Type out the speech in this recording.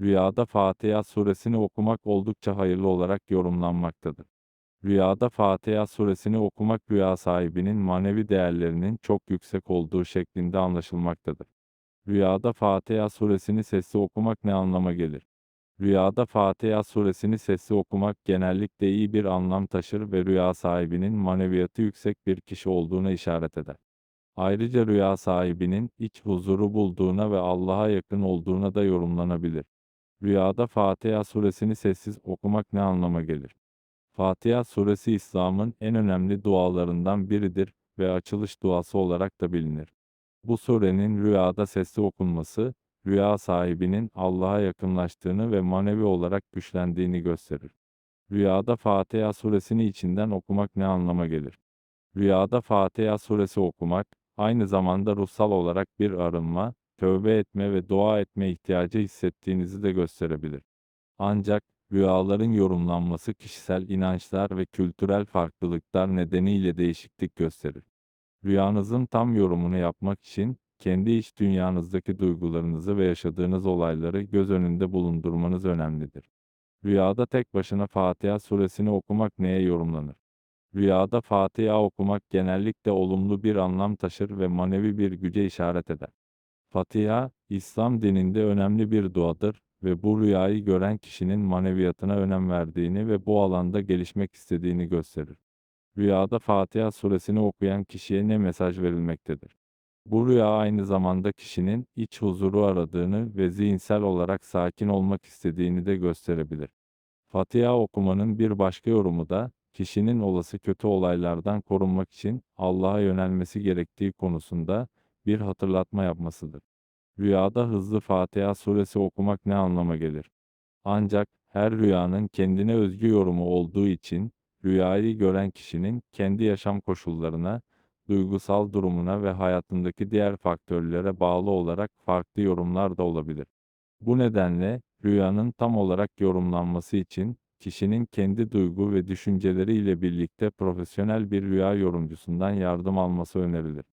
Rüyada Fatiha suresini okumak oldukça hayırlı olarak yorumlanmaktadır. Rüyada Fatiha suresini okumak rüya sahibinin manevi değerlerinin çok yüksek olduğu şeklinde anlaşılmaktadır. Rüyada Fatiha suresini sesli okumak ne anlama gelir? Rüyada Fatiha suresini sesli okumak genellikle iyi bir anlam taşır ve rüya sahibinin maneviyatı yüksek bir kişi olduğuna işaret eder. Ayrıca rüya sahibinin iç huzuru bulduğuna ve Allah'a yakın olduğuna da yorumlanabilir. Rüyada Fatiha suresini sessiz okumak ne anlama gelir? Fatiha suresi İslam'ın en önemli dualarından biridir ve açılış duası olarak da bilinir. Bu surenin rüyada sesli okunması, rüya sahibinin Allah'a yakınlaştığını ve manevi olarak güçlendiğini gösterir. Rüyada Fatiha suresini içinden okumak ne anlama gelir? Rüyada Fatiha suresi okumak, aynı zamanda ruhsal olarak bir arınma, tövbe etme ve dua etme ihtiyacı hissettiğinizi de gösterebilir. Ancak, rüyaların yorumlanması kişisel inançlar ve kültürel farklılıklar nedeniyle değişiklik gösterir. Rüyanızın tam yorumunu yapmak için, kendi iç dünyanızdaki duygularınızı ve yaşadığınız olayları göz önünde bulundurmanız önemlidir. Rüyada tek başına Fatiha suresini okumak neye yorumlanır? Rüyada Fatiha okumak genellikle olumlu bir anlam taşır ve manevi bir güce işaret eder. Fatiha, İslam dininde önemli bir duadır ve bu rüyayı gören kişinin maneviyatına önem verdiğini ve bu alanda gelişmek istediğini gösterir. Rüyada Fatiha suresini okuyan kişiye ne mesaj verilmektedir? Bu rüya aynı zamanda kişinin iç huzuru aradığını ve zihinsel olarak sakin olmak istediğini de gösterebilir. Fatiha okumanın bir başka yorumu da, kişinin olası kötü olaylardan korunmak için Allah'a yönelmesi gerektiği konusunda bir hatırlatma yapmasıdır. Rüyada hızlı Fatiha suresi okumak ne anlama gelir? Ancak her rüyanın kendine özgü yorumu olduğu için rüyayı gören kişinin kendi yaşam koşullarına, duygusal durumuna ve hayatındaki diğer faktörlere bağlı olarak farklı yorumlar da olabilir. Bu nedenle rüyanın tam olarak yorumlanması için kişinin kendi duygu ve düşünceleriyle birlikte profesyonel bir rüya yorumcusundan yardım alması önerilir.